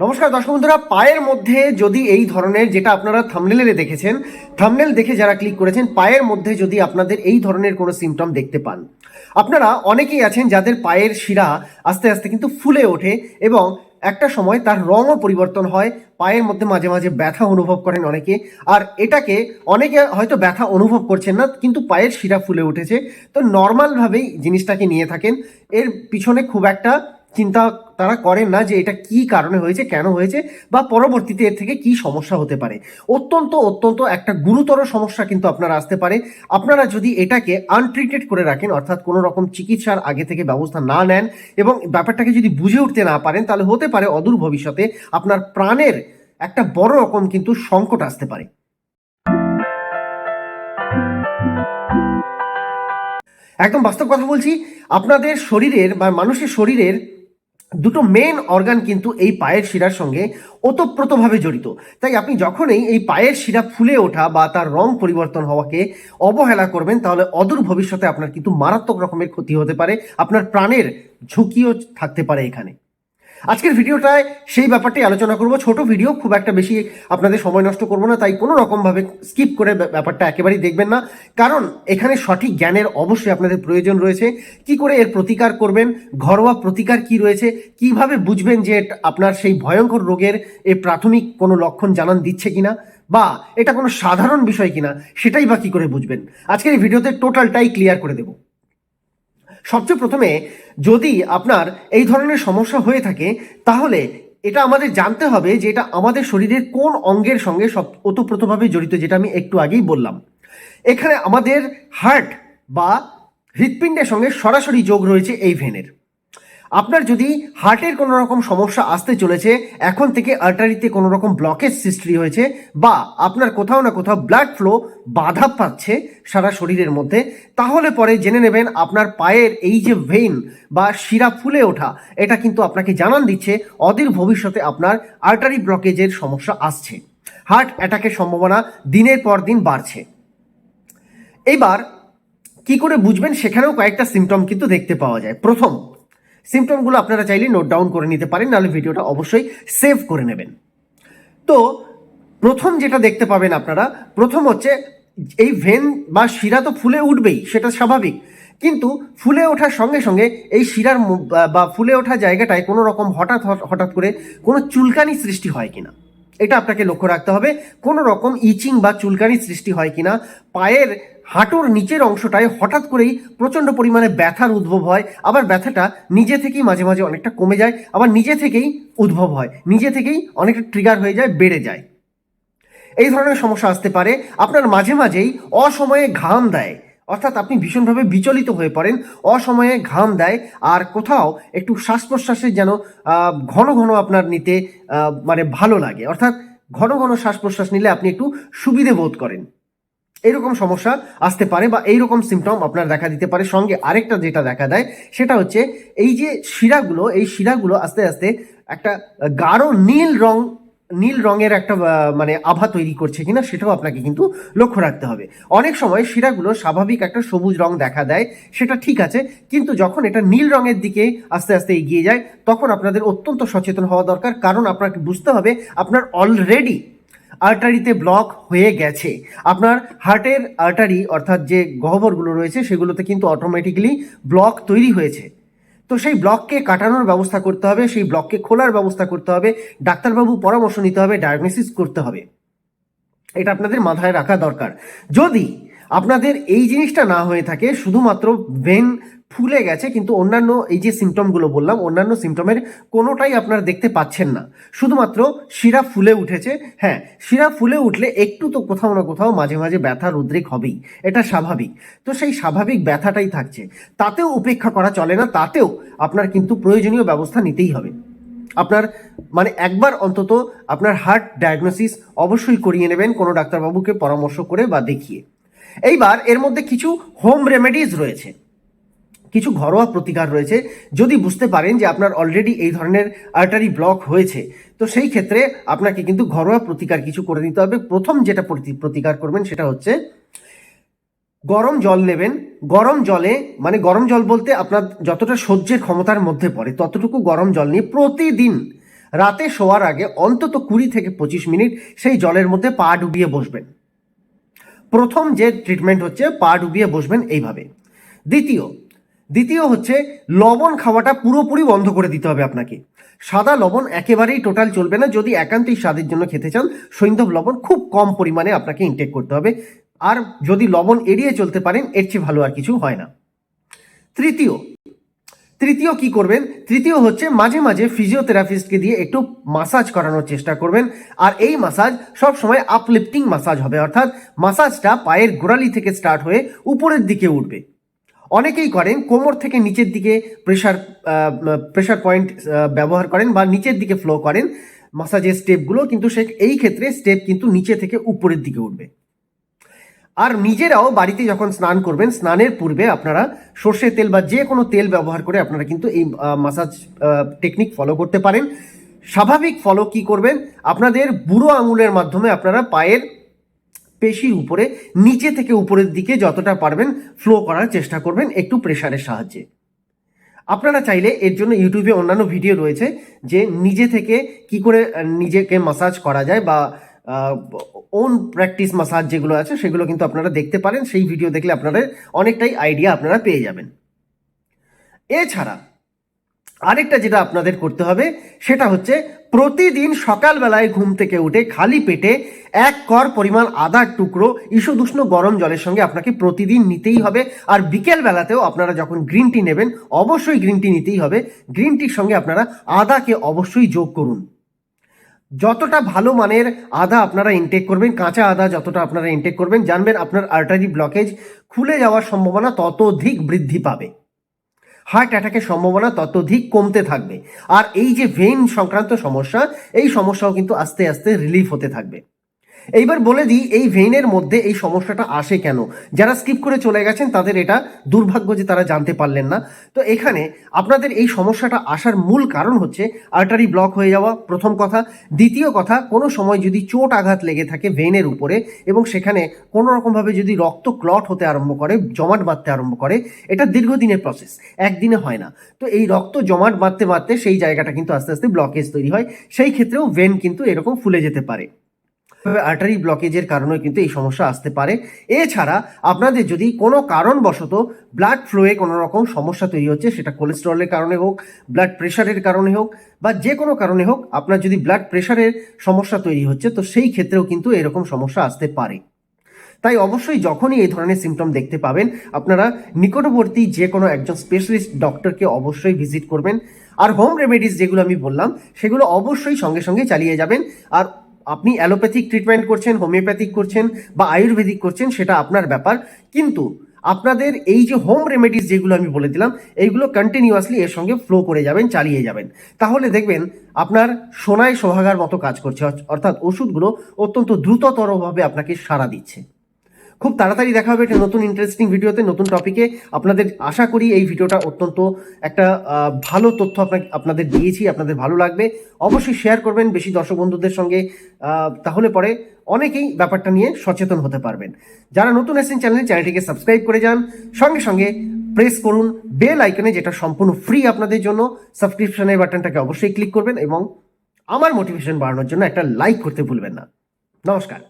নমস্কার, দর্শক বন্ধুরা, পায়ের মধ্যে যদি এই ধরনের যেটা আপনারা থামনেলে দেখেছেন থামনেল দেখে যারা ক্লিক করেছেন, পায়ের মধ্যে যদি আপনাদের এই ধরনের কোনো সিমটম দেখতে পান। আপনারা অনেকেই আছেন যাদের পায়ের শিরা আস্তে আস্তে কিন্তু ফুলে ওঠে এবং একটা সময় তার রঙও পরিবর্তন হয়, পায়ের মধ্যে মাঝে মাঝে ব্যথা অনুভব করেন অনেকে। আর এটাকে অনেকে হয়তো ব্যথা অনুভব করছেন না, কিন্তু পায়ের শিরা ফুলে উঠেছে। তো নর্মালভাবেই জিনিসটাকে নিয়ে থাকেন। এর পিছনে খুব একটা চিন্তা তারা করেন না যে এটা কি কারণে হয়েছে, কেন হয়েছে, বা পরবর্তীতে এর থেকে কি সমস্যা হতে পারে। অত্যন্ত অত্যন্ত একটা গুরুতর সমস্যা কিন্তু আপনার আসতে পারে। আপনারা যদি এটাকে আনট্রিটেড করে রাখেন, অর্থাৎ কোনো রকম চিকিৎসার আগে থেকে ব্যবস্থা না নেন, এবং ব্যাপারটাকে যদি বুঝে উঠতে না পারেন, তাহলে হতে পারে অদূর ভবিষ্যতে আপনার প্রাণের একটা বড় রকম কিন্তু সংকট আসতে পারে। একদম বাস্তব কথা বলছি, আপনাদের শরীরের বা মানুষের শরীরের দুটো মেন অর্গান কিন্তু এই পায়ের শিরার সঙ্গে ওতপ্রোতভাবে জড়িত। তাই আপনি যখনই এই পায়ের শিরা ফুলে ওঠা বা তার রং পরিবর্তন হওয়াকে অবহেলা করবেন, তাহলে অদূর ভবিষ্যতে আপনার কিন্তু মারাত্মক রকমের ক্ষতি হতে পারে, আপনার প্রাণের ঝুঁকিও থাকতে পারে এখানে। আজকের ভিডিওটায় সেই ব্যাপারটাই আলোচনা করব। ছোট ভিডিও, খুব একটা বেশি আপনাদের সময় নষ্ট করব না। তাই কোনো রকমভাবে স্কিপ করে ব্যাপারটা একেবারেই দেখবেন না। কারণ এখানে সঠিক জ্ঞানের অবশ্যই আপনাদের প্রয়োজন রয়েছে। কি করে এর প্রতিকার করবেন? ঘরোয়া প্রতিকার কি রয়েছে? কীভাবে বুঝবেন যে আপনার সেই ভয়ঙ্কর রোগের এই প্রাথমিক কোনো লক্ষণ জানান দিচ্ছে কিনা? বা এটা কোনো সাধারণ বিষয় কিনা? সেটাই বা কি করে বুঝবেন? আজকের এই ভিডিওতে টোটালটাই ক্লিয়ার করে দেবো। সবচেয়ে প্রথমে যদি আপনার এই ধরনের সমস্যা হয়ে থাকে, তাহলে এটা আমাদের জানতে হবে যে এটা আমাদের শরীরের কোন অঙ্গের সঙ্গে সব ওতপ্রোতভাবে জড়িত, যেটা আমি একটু আগেই বললাম। এখানে আমাদের হার্ট বা হৃৎপিণ্ডের সঙ্গে সরাসরি যোগ রয়েছে এই ভেনের আপনার যদি হার্টের কোনো রকম সমস্যা আসতে চলেছে, এখন থেকে আর্টারিতে কোনো রকম ব্লকেজ সৃষ্টি হয়েছে বা আপনার কোথাও না কোথাও ব্লাড ফ্লো বাধা পাচ্ছে সারা শরীরের মধ্যে, তাহলে পরে জেনে নেবেন আপনার পায়ের এই যে ভেইন বা শিরা ফুলে ওঠা, এটা কিন্তু আপনাকে জানান দিচ্ছে, অদূর ভবিষ্যতে আপনার আর্টারি ব্লকেজের সমস্যা আসছে। হার্ট অ্যাটাকের সম্ভাবনা দিনের পর দিন বাড়ছে। এবার কি করে বুঝবেন সেখানেও কয়েকটা সিমটম কিন্তু দেখতে পাওয়া যায়। প্রথম সিমটমগুলো আপনারা চাইলে নোট ডাউন করে নিতে পারেন, নাহলে ভিডিওটা অবশ্যই সেভ করে নেবেন। তো, প্রথম যেটা দেখতে পাবেন আপনারা, প্রথম হচ্ছে এই ভেন বা শিরা তো ফুলে উঠবেই, সেটা স্বাভাবিক। কিন্তু ফুলে ওঠার সঙ্গে সঙ্গে এই শিরার বা- ফুলে ওঠা জায়গাটায় কোনো রকম হঠাৎ হঠাৎ করে কোনো চুলকানি সৃষ্টি হয় কিনা। এটা আপনাকে লক্ষ্য রাখতে হবে, কোনো রকম ইচিং বা চুলকানি সৃষ্টি হয় কিনা। পায়ের হাঁটুর নিচের অংশটায় হঠাৎ করেই প্রচণ্ড পরিমাণে ব্যথার উদ্ভব হয়, আবার ব্যথাটা নিজে থেকেই মাঝে মাঝে অনেকটা কমে যায়, আবার নিজে থেকেই উদ্ভব হয়, নিজে থেকেই অনেকটা ট্রিগার হয়ে যায়, বেড়ে যায়। এই ধরনের সমস্যা আসতে পারে, আপনার মাঝে মাঝেই অসময়ে ঘাম দেয়। অর্থাৎ আপনি ভীষণভাবে বিচলিত হয়ে পড়েন, অসময়ে ঘাম দেয়, আর কোথাও একটু শ্বাস প্রশ্বাসের যেন ঘন ঘন আপনার নিতে মানে ভালো লাগে। অর্থাৎ ঘন ঘন শ্বাস প্রশ্বাস নিলে আপনি একটু সুবিধে বোধ করেন। এইরকম সমস্যা আসতে পারে বা এইরকম সিমটম আপনার দেখা দিতে পারে। সঙ্গে আরেকটা যেটা দেখা দেয়, সেটা হচ্ছে এই যে শিরাগুলো, এই শিরাগুলো আস্তে আস্তে একটা গাঢ় নীল রং নীল রঙের একটা মানে আভা তৈরি করছে কিনা সেটাও আপনাকে কিন্তু লক্ষ্য রাখতে হবে। অনেক সময় শিরাগুলো স্বাভাবিক একটা সবুজ রং দেখা দেয়, সেটা ঠিক আছে, কিন্তু যখন এটা নীল রঙের দিকে আস্তে আস্তে এগিয়ে যায়, তখন আপনাদের অত্যন্ত সচেতন হওয়া দরকার, কারণ আপনাকে বুঝতে হবে আপনার অলরেডি আর্টারিতে ব্লক হয়ে গেছে। আপনার হার্টের আর্টারি অর্থাৎ যে গহ্বরগুলো রয়েছে, সেগুলোতে কিন্তু অটোমেটিক্যালি ব্লক তৈরি হয়েছে। তো সেই ব্লককে কাটানোর ব্যবস্থা করতে হবে, সেই ব্লককে খোলার ব্যবস্থা করতে হবে, ডাক্তারবাবু পরামর্শ নিতে হবে ডায়াগনোসিস করতে হবে। এটা আপনাদের মাথায় রাখা দরকার। যদি আপনাদের এই জিনিসটা না হয়ে থাকে, শুধুমাত্র ভেন ফুলে গেছে, কিন্তু অন্যান্য এই যে সিমটমগুলো বললাম, অন্যান্য সিমটমের কোনোটাই আপনারা দেখতে পাচ্ছেন না। শুধুমাত্র শিরা ফুলে উঠেছে। হ্যাঁ শিরা ফুলে উঠলে একটু তো কোথাও না কোথাও মাঝে মাঝে ব্যথার উদ্রেক হবেই, এটা স্বাভাবিক। তো সেই স্বাভাবিক ব্যথাটাই থাকছে। তাতেও উপেক্ষা করা চলে না, তাতেও আপনার কিন্তু প্রয়োজনীয় ব্যবস্থা নিতেই হবে। আপনার মানে একবার অন্তত আপনার হার্ট ডায়াগনোসিস অবশ্যই করিয়ে নেবেন, কোনো ডাক্তারবাবুকে পরামর্শ করে বা দেখিয়ে। এইবার এর মধ্যে কিছু হোম রেমেডিজ রয়েছে। কিছু ঘরোয়া প্রতিকার রয়েছে, যদি বুঝতে পারেন যে আপনার অলরেডি এই ধরনের আর্টারি ব্লক হয়েছে, তো সেই ক্ষেত্রে আপনাকে কিন্তু ঘরোয়া প্রতিকার কিছু করে নিতে হবে। প্রথম যেটা প্রতি- প্রতিকার করবেন সেটা হচ্ছে গরম জল নেবেন। গরম জলে মানে গরম জল বলতে আপনার যতটা সহ্যের ক্ষমতার মধ্যে পড়ে, ততটুকু গরম জল নিয়ে প্রতিদিন রাতে শোয়ার আগে অন্তত কুড়ি থেকে পঁচিশ মিনিট সেই জলের মধ্যে পা ডুবিয়ে বসবেন। প্রথম যে ট্রিটমেন্ট হচ্ছে, পা ডুবিয়ে বসবেন এইভাবে। দ্বিতীয় দ্বিতীয় হচ্ছে, লবণ খাওয়াটা পুরোপুরি বন্ধ করে দিতে হবে আপনাকে। সাদা লবণ একেবারেই টোটাল চলবে না। যদি একান্তই স্বাদের জন্য খেতে চান সৈন্ধব লবণ খুব কম পরিমাণে আপনাকে ইনটেক করতে হবে। আর যদি লবণ এড়িয়ে চলতে পারেন, এর চেয়ে ভালো আর কিছু হয় না। তৃতীয় তৃতীয় কি করবেন? তৃতীয় হচ্ছে, মাঝে মাঝে ফিজিওথেরাপিস্টকে দিয়ে একটু মাসাজ করানোর চেষ্টা করবেন। আর এই মাসাজ সব সময় আপলিফটিং মাসাজ হবে। অর্থাৎ মাসাজটা পায়ের গোড়ালি থেকে স্টার্ট হয়ে উপরের দিকে উঠবে। অনেকেই করেন, কোমর থেকে নিচের দিকে প্রেশার প্রেশার পয়েন্ট ব্যবহার করেন বা নিচের দিকে ফ্লো করেন মাসাজের স্টেপগুলো কিন্তু সে এই ক্ষেত্রে স্টেপ কিন্তু নিচে থেকে উপরের দিকে উঠবে। আর নিজেরাও বাড়িতে যখন স্নান করবেন, স্নানের পূর্বে আপনারা সর্ষের তেল বা যে কোনো তেল ব্যবহার করে আপনারা কিন্তু এই মাসাজ টেকনিক ফলো করতে পারেন। স্বাভাবিক ফলো কি করবেন? আপনাদের বুড়ো আঙুলের মাধ্যমে আপনারা পায়ের পেশির উপরে, নিচে থেকে উপরের দিকে যতটা পারবেন ফ্লো করার চেষ্টা করবেন একটু প্রেশারের সাহায্যে। আপনারা চাইলে এর জন্য ইউটিউবে অন্যান্য ভিডিও রয়েছে যে নিজে থেকে কি করে নিজেকে মাসাজ করা যায় বা ওন প্র্যাকটিস মাসাজ যেগুলো আছে সেগুলো কিন্তু আপনারা দেখতে পারেন। সেই ভিডিও দেখলে আপনাদের অনেকটাই আইডিয়া আপনারা পেয়ে যাবেন। এছাড়া আরেকটা যেটা আপনাদের করতে হবে, সেটা হচ্ছে প্রতিদিন সকালবেলায় ঘুম থেকে উঠে খালি পেটে এক কর পরিমাণ আদার টুকরো ঈষদুষ্ণ গরম জলের সঙ্গে আপনাকে প্রতিদিন নিতেই হবে। আর বিকেল বেলাতেও আপনারা যখন গ্রিন টি নেবেন, অবশ্যই গ্রিন টি নিতেই হবে। গ্রিন টির সঙ্গে আপনারা আদাকে অবশ্যই যোগ করুন। যতটা ভালো মানের আদা আপনারা ইনটেক করবেন, কাঁচা আদা যতটা আপনারা ইনটেক করবেন, জানবেন আপনার আর্টারি ব্লকেজ খুলে যাওয়ার সম্ভাবনা ততোধিক বৃদ্ধি পাবে। হার্ট অ্যাটাকের সম্ভাবনা ততোধিক কমতে থাকবে। আর এই যে ভেন সংক্রান্ত সমস্যা, এই সমস্যাও কিন্তু আস্তে আস্তে রিলিফ হতে থাকবে। এইবার বলে দিই, এই ভেইনের মধ্যে এই সমস্যাটা আসে কেন? যারা স্কিপ করে চলে গেছেন, তাদের এটা দুর্ভাগ্য যে তারা জানতে পারলেন না। তো এখানে আপনাদের এই সমস্যাটা আসার মূল কারণ হচ্ছে আর্টারি ব্লক হয়ে যাওয়া, প্রথম কথা। দ্বিতীয় কথা, কোনো সময় যদি চোট আঘাত লেগে থাকে ভেইনের উপরে এবং সেখানে কোনো রকমভাবে যদি রক্ত ক্লট হতে আরম্ভ করে, জমাট বাঁধতে আরম্ভ করে, এটা দীর্ঘদিনের প্রসেস একদিনে হয় না। তো এই রক্ত জমাট বাঁধতে বাঁধতে সেই জায়গাটা কিন্তু আস্তে আস্তে ব্লকেজ তৈরি হয়। সেই ক্ষেত্রেও ভেন কিন্তু এরকম ফুলে যেতে পারে। আর্টারি ব্লকেজের কারণে কিন্তু এই সমস্যা আসতে পারে। এছাড়া আপনাদের যদি কোনো কারণবশত ব্লাড ফ্লোয়ে কোনো রকম সমস্যা তৈরি হচ্ছে, সেটা কোলেস্টেরলের কারণে হোক ব্লাড প্রেশারের কারণে হোক, বা যে কোনো কারণে হোক আপনার যদি ব্লাড প্রেশারের সমস্যা তৈরি হচ্ছে, তো সেই ক্ষেত্রেও কিন্তু এরকম সমস্যা আসতে পারে। তাই অবশ্যই যখনই এই ধরনের সিমটম দেখতে পাবেন, আপনারা নিকটবর্তী যে কোনো একজন স্পেশালিস্ট ডক্টরকে অবশ্যই ভিজিট করবেন। আর হোম রেমেডিস যেগুলো আমি বললাম, সেগুলো অবশ্যই সঙ্গে সঙ্গে চালিয়ে যাবেন। আর আপনি অ্যালোপ্যাথিক ট্রিটমেন্ট করছেন, হোমিওপ্যাথিক করছেন বা আয়ুর্বেদিক করছেন, সেটা আপনার ব্যাপার। কিন্তু আপনাদের এই যে হোম রেমেডিস যেগুলো আমি বলে দিলাম, এইগুলো কন্টিনিউয়াসলি এর সঙ্গে ফ্লো করে যাবেন, চালিয়ে যাবেন। তাহলে দেখবেন আপনার সোনায় সোহাগার মতো কাজ করছে, অর্থাৎ ওষুধগুলো অত্যন্ত দ্রুততরভাবে আপনাকে সাড়া দিচ্ছে। খুব তাড়াতাড়ি দেখা হবে একটা নতুন ইন্টারেস্টিং ভিডিওতে নতুন টপিকে আপনাদের আশা করি এই ভিডিওটা অত্যন্ত একটা ভালো তথ্য আপনাকে, আপনাদের দিয়েছি, আপনাদের ভালো লাগবে। অবশ্যই শেয়ার করবেন বেশি দর্শক বন্ধুদের সঙ্গে তাহলে পরে অনেকেই ব্যাপারটা নিয়ে সচেতন হতে পারবেন। যারা নতুন এসেছেন চ্যানেল চ্যানেলটিকে সাবস্ক্রাইব করে যান। সঙ্গে সঙ্গে প্রেস করুন বেল আইকনে যেটা সম্পূর্ণ ফ্রি আপনাদের জন্য। সাবস্ক্রিপশনের বাটনটাকে অবশ্যই ক্লিক করবেন এবং আমার মোটিভেশন বাড়ানোর জন্য একটা লাইক করতে ভুলবেন না। নমস্কার।